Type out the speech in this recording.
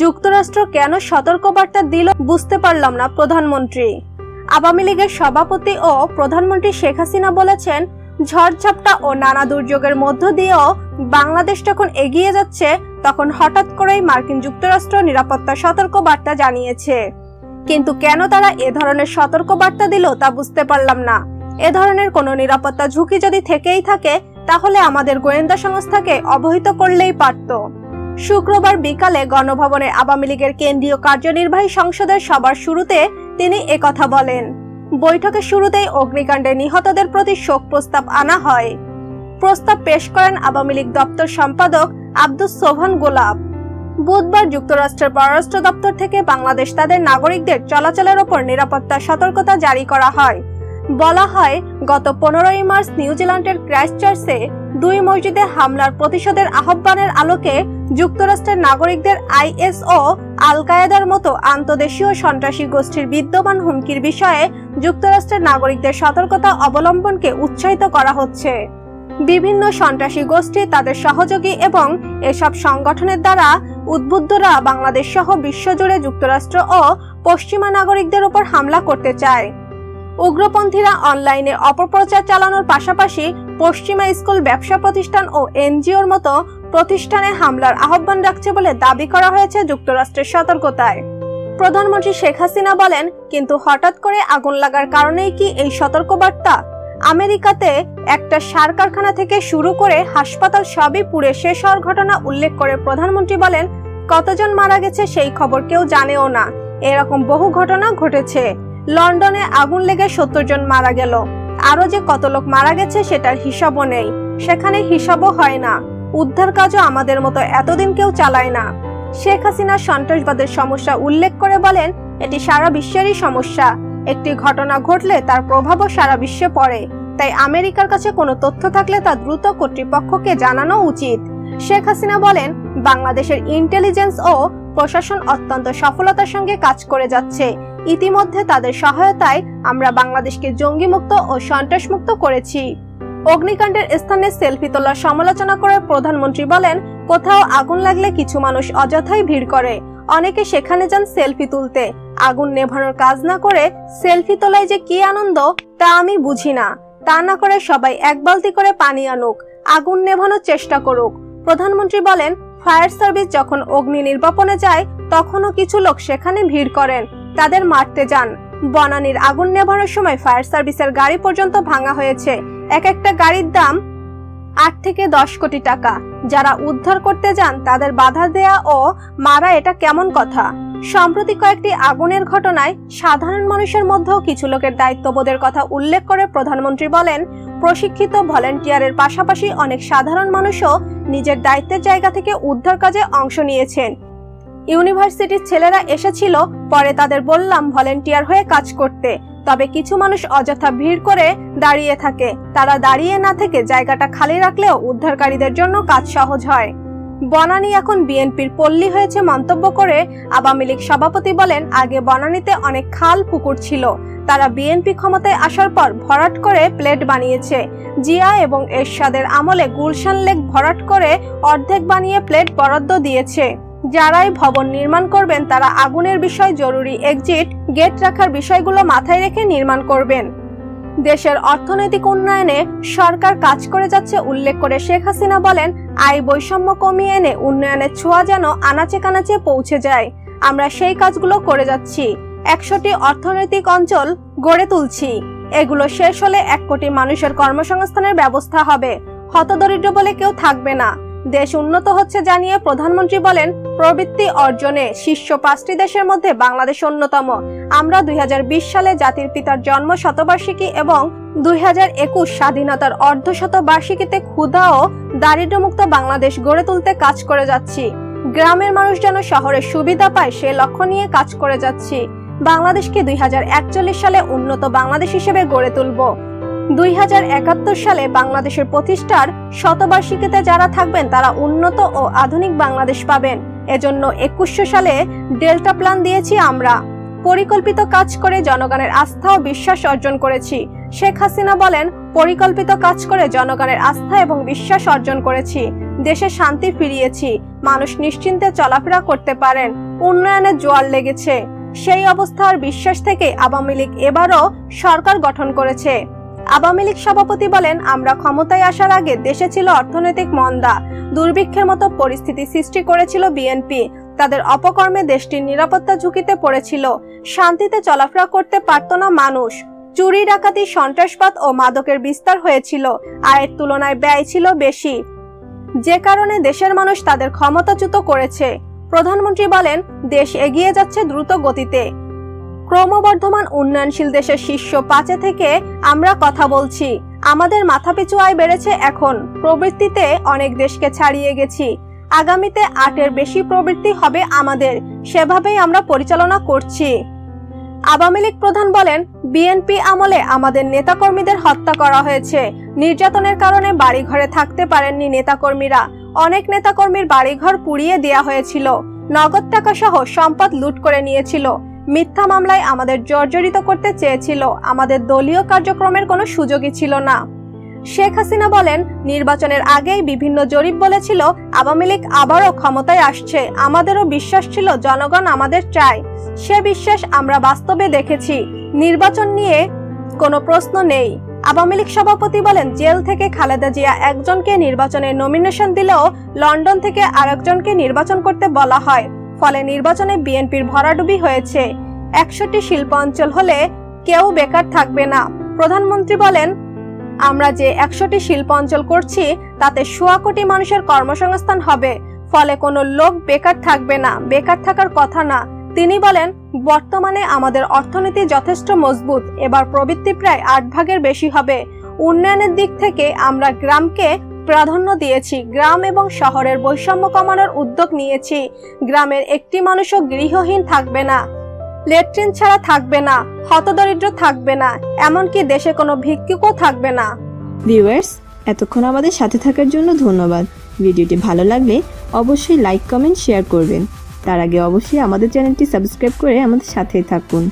যুক্তরাষ্ট্র কেন সতর্কবার্তা দিল বুঝতে পারলাম না প্রধানমন্ত্রী। আওয়ামী লীগের সভাপতি ও প্রধানমন্ত্রী শেখ হাসিনা বলেছেন, ঝড়ঝাপটা ও নানা দুর্যোগের মধ্য দিয়েও বাংলাদেশ যখন এগিয়ে যাচ্ছে, তখন হঠাৎ করেই মার্কিন যুক্তরাষ্ট্র নিরাপত্তা সতর্কবার্তা জানিয়েছে। কিন্তু কেন তারা এ ধরনের সতর্কবার্তা দিল তা বুঝতে পারলাম না। এ ধরনের কোনো নিরাপত্তা ঝুঁকি যদি থেকেই থাকে, তাহলে আমাদের গোয়েন্দা সংস্থাকে অবহিত করলেই পারত। শুক্রবার বিকালে গণভবনে আওয়ামী লীগের কেন্দ্রীয় কার্যনির্বাহী সংসদের সবার শুরুতে তিনি একথা বলেন। বৈঠকের শুরুতেই অগ্নিকাণ্ডে নিহতদের প্রতি শোক প্রস্তাব আনা হয়। প্রস্তাব পেশ করেন আওয়ামী লীগ দপ্তর সম্পাদক আব্দুস সোভান গোলাপ। বুধবার যুক্তরাষ্ট্রের পররাষ্ট্র দপ্তর থেকে বাংলাদেশ তাদের নাগরিকদের চলাচলের ওপর নিরাপত্তা সতর্কতা জারি করা হয়। বলা হয় গত পনেরোই মার্চ নিউজিল্যান্ডের ক্রাইস্টচার্চে দুই মসজিদে হামলার প্রতিশোধের আহ্বানের আলোকে যুক্তরাষ্ট্রের নাগরিকদের আইএস ও আল কায়েদার মতো আন্তদেশীয় সন্ত্রাসী গোষ্ঠীর বিদ্যমান হুমকির বিষয়ে যুক্তরাষ্ট্রের নাগরিকদের সতর্কতা অবলম্বনকে উৎসাহিত করা হচ্ছে। বিভিন্ন সন্ত্রাসী গোষ্ঠী তাদের সহযোগী এবং এসব সংগঠনের দ্বারা উদ্বুদ্ধরা বাংলাদেশ সহ বিশ্বজুড়ে যুক্তরাষ্ট্র ও পশ্চিমা নাগরিকদের উপর হামলা করতে চায়। উগ্রপন্থীরা অনলাইনে অপপ্রচার চালানোর পাশাপাশি পশ্চিমা স্কুল ব্যবসা প্রতিষ্ঠান ও এনজিওর মতো প্রতিষ্ঠানে হামলার আহ্বান রাখছে বলে দাবি করা হয়েছে যুক্তরাষ্ট্রের সতর্কতায়। প্রধানমন্ত্রী শেখ হাসিনা বলেন, কিন্তু হঠাৎ করে আগুন লাগার কারণেই কি এই সতর্কবার্তা? আমেরিকাতে একটা সার কারখানা থেকে শুরু করে হাসপাতাল সবই পুড়ে শেষ হওয়ার ঘটনা উল্লেখ করে প্রধানমন্ত্রী বলেন, কতজন মারা গেছে সেই খবর কেউ জানেও না। এরকম বহু ঘটনা ঘটেছে। লন্ডনে আগুন লেগে সত্তর জন মারা গেল। আরও যে কত লোক মারা গেছে সেটার হিসাবও নেই। সেখানে হিসাবও হয় না। উদ্ধার কাজও আমাদের মতো এতদিন কেউ চালায় না। শেখ হাসিনা সন্ত্রাসবাদের সমস্যা উল্লেখ করে বলেন, এটি সারা বিশ্বেরই সমস্যা। একটি ঘটনা ঘটলে তার প্রভাবও সারা বিশ্বে পড়ে। তাই আমেরিকার কাছে কোনো তথ্য থাকলে তা দ্রুত কর্তৃপক্ষকে জানানো উচিত। শেখ হাসিনা বলেন, বাংলাদেশের ইন্টেলিজেন্স ও প্রশাসন অত্যন্ত সফলতার সঙ্গে কাজ করে যাচ্ছে। ইতিমধ্যে তাদের সহায়তায় আমরা বাংলাদেশকে জঙ্গিমুক্ত ও সন্ত্রাসমুক্ত করেছি। অগ্নিকাণ্ডের স্থানে সেলফি তোলার সমালোচনা করে প্রধানমন্ত্রী বলেন, কোথাও আগুন লাগলে কিছু মানুষ অযথাই ভিড় করে। অনেকে সেখানে যান সেলফি তুলতে। আগুন নেভানোর কাজ না করে সেলফি তোলায় যে কি আনন্দ, তা আমি বুঝি না। তা না করে সবাই এক বালতি করে পানি আনুক। আগুন নেভানোর চেষ্টা করুক। প্রধানমন্ত্রী বলেন, ফায়ার সার্ভিস যখন অগ্নি নির্বাপনে যায়, তখনও কিছু লোক সেখানে ভিড় করেন। তাদের মারতে যান। বনানীর আগুন নেভানোর সময় ফায়ার সার্ভিসের গাড়ি পর্যন্ত ভাঙা হয়েছে। এক একটা গাড়ির দাম আট থেকে দশ কোটি টাকা। যারা উদ্ধার করতে যান, তাদের বাধা দেয়া ও মারা এটা কেমন কথা? সম্প্রতি কয়েকটি আগুনের ঘটনায় সাধারণ মানুষের মধ্যেও কিছু লোকের দায়িত্ববোধের কথা উল্লেখ করে প্রধানমন্ত্রী বলেন, প্রশিক্ষিত ভলেন্টিয়ারের পাশাপাশি অনেক সাধারণ মানুষও নিজের দায়িত্বের জায়গা থেকে উদ্ধার কাজে অংশ নিয়েছেন। ইউনিভার্সিটির ছেলেরা এসেছিল, পরে তাদের বললাম ভলেন্টিয়ার হয়ে কাজ করতে। তবে কিছু মানুষ অযথা ভিড় করে দাঁড়িয়ে থাকে। তারা দাঁড়িয়ে না থেকে জায়গাটা খালি রাখলেও উদ্ধারকারীদের জন্য কাজ সহজ হয়। বনানী এখন বিএনপির পল্লী হয়েছে মন্তব্য করে আওয়ামী লীগ সভাপতি বলেন, আগে বনানীতে অনেক খাল পুকুর ছিল। তারা বিএনপি ক্ষমতায় আসার পর ভরাট করে প্লেট বানিয়েছে। জিয়া এবং এরশাদের আমলে গুলশান লেক ভরাট করে অর্ধেক বানিয়ে প্লেট বরাদ্দ দিয়েছে। যারাই ভবন নির্মাণ করবেন, তারা আগুনের বিষয় জরুরি এক্সিট গেট রাখার বিষয়গুলো মাথায় রেখে নির্মাণ করবেন। দেশের অর্থনৈতিক উন্নয়নে সরকার কাজ করে যাচ্ছে, উল্লেখ করে শেখ হাসিনা বলেন, আয় বৈষম্য কমিয়ে এনে উন্নয়নের ছোঁয়া যেন আনাচে কানাচে পৌঁছে যায়। আমরা সেই কাজগুলো করে যাচ্ছি। একশোটি অর্থনৈতিক অঞ্চল গড়ে তুলছি। এগুলো শেষ হলে এক কোটি মানুষের কর্মসংস্থানের ব্যবস্থা হবে। হতদরিদ্র বলে কেউ থাকবে না। দেশ উন্নত হচ্ছে জানিয়ে প্রধানমন্ত্রী বলেন, প্রবৃত্তি অর্জনে শীর্ষ পাঁচটি দেশের মধ্যে বাংলাদেশ অন্যতম। আমরা দুই হাজার বিশ সালে জাতির পিতার জন্ম শতবার্ষিকী এবং দুই হাজার একুশ স্বাধীনতার অর্ধশতবার্ষিকীতে ক্ষুধা ও দারিদ্র্যমুক্ত বাংলাদেশ গড়ে তুলতে কাজ করে যাচ্ছি। গ্রামের মানুষ যেন শহরের সুবিধা পায় সে লক্ষ্য নিয়ে কাজ করে যাচ্ছি। বাংলাদেশকে দুই হাজার একচল্লিশ সালে উন্নত বাংলাদেশ হিসেবে গড়ে তুলব। দুই হাজার একাত্তর সালে বাংলাদেশের প্রতিষ্ঠার শতবার্ষিকীতে যারা থাকবেন, তারা উন্নত ও আধুনিক বাংলাদেশ পাবেন। এজন্য একুশশো সালে ডেল্টা প্ল্যান দিয়েছি আমরা। পরিকল্পিত কাজ করে জনগণের আস্থা ও বিশ্বাস অর্জন করেছি। শেখ হাসিনা বলেন, পরিকল্পিত কাজ করে জনগণের আস্থা এবং বিশ্বাস অর্জন করেছি। দেশে শান্তি ফিরিয়েছি। মানুষ নিশ্চিন্তে চলাফেরা করতে পারেন। উন্নয়নের জোয়ার লেগেছে। সেই অবস্থার বিশ্বাস থেকে আওয়ামী লীগ এবারও সরকার গঠন করেছে। আওয়ামী লীগ সভাপতি বলেন, আমরা ক্ষমতায় আসার আগে দেশে ছিল অর্থনৈতিক মন্দা। দুর্ভিক্ষের মতো পরিস্থিতি সৃষ্টি করেছিল বিএনপি। তাদের অপকর্মে দেশটির নিরাপত্তা ঝুঁকিতে পড়েছিল। শান্তিতে চলাফেরা করতে পারত না মানুষ। চুরি, ডাকাতি, সন্ত্রাসবাদ ও মাদকের বিস্তার হয়েছিল। আয়ের তুলনায় ব্যয় ছিল বেশি। যে কারণে দেশের মানুষ তাদের ক্ষমতাচ্যুত করেছে। প্রধানমন্ত্রী বলেন, দেশ এগিয়ে যাচ্ছে দ্রুত গতিতে। ক্রমবর্ধমান উন্নয়নশীল দেশের শীর্ষ পাঁচে থেকে আমরা কথা বলছি। আমাদের মাথাপিছু আয় বেড়েছে এখন। প্রবৃত্তিতে অনেক দেশকে ছাড়িয়ে গেছি। আগামীতে আটের বেশি প্রবৃত্তি হবে আমাদের। সেভাবেই আমরা পরিচালনা করছি। আওয়ামী লীগ প্রধান বলেন, বিএনপি আমলে আমাদের নেতাকর্মীদের হত্যা করা হয়েছে। নির্যাতনের কারণে বাড়িঘরে থাকতে পারেননি নেতাকর্মীরা। অনেক নেতাকর্মীর বাড়িঘর পুড়িয়ে দেওয়া হয়েছিল। নগদ টাকা সহ সম্পদ লুট করে নিয়েছিল। মিথ্যা মামলায় আমাদের জর্জরিত করতে চেয়েছিল। আমাদের দলীয় কার্যক্রমের কোনো সুযোগই ছিল না। শেখ হাসিনা বলেন, নির্বাচনের আগেই বিভিন্ন জরিপ বলেছিল, আওয়ামী লীগ আবারও ক্ষমতায় আসছে। আমাদেরও বিশ্বাস ছিল, জনগণ আমাদের চায়। সে বিশ্বাস আমরা বাস্তবে দেখেছি। নির্বাচন নিয়ে কোনো প্রশ্ন নেই। আওয়ামী লীগ সভাপতি বলেন, জেল থেকে খালেদা জিয়া একজনকে নির্বাচনের নমিনেশন দিলেও লন্ডন থেকে আরেকজনকে নির্বাচন করতে বলা হয়। ফলে নির্বাচনে বিএনপির ভরাডুবি হয়েছে। একশোটি শিল্প অঞ্চল হলে কেউ বেকার থাকবে না। প্রধানমন্ত্রী বলেন, আমরা যে একশোটি শিল্প অঞ্চল করছি, তাতে সোয়া কোটি মানুষের কর্মসংস্থান হবে। ফলে কোনো লোক বেকার থাকবে না, বেকার থাকার কথা না। তিনি বলেন, বর্তমানে আমাদের অর্থনীতি যথেষ্ট মজবুত। এবার প্রবৃত্তি প্রায় আট ভাগের বেশি হবে। উন্নয়নের দিক থেকে আমরা গ্রামকে প্রাধান্য দিয়েছি, গ্রাম এবং শহরের বৈষম্য কমানোর উদ্যোগ নিয়েছি। গ্রামের একটি মানুষও গৃহহীন থাকবে না, লেট্রিন ছাড়া থাকবে না, হতদরিদ্র থাকবে না, এমনকি দেশে কোনো ভিক্ষুকও থাকবে না। ভিউয়ার্স, এতক্ষণ আমাদের সাথে থাকার জন্য ধন্যবাদ। ভিডিওটি ভালো লাগলে অবশ্যই লাইক, কমেন্ট, শেয়ার করবেন। তার আগে অবশ্যই আমাদের চ্যানেলটি সাবস্ক্রাইব করে আমাদের সাথেই থাকুন।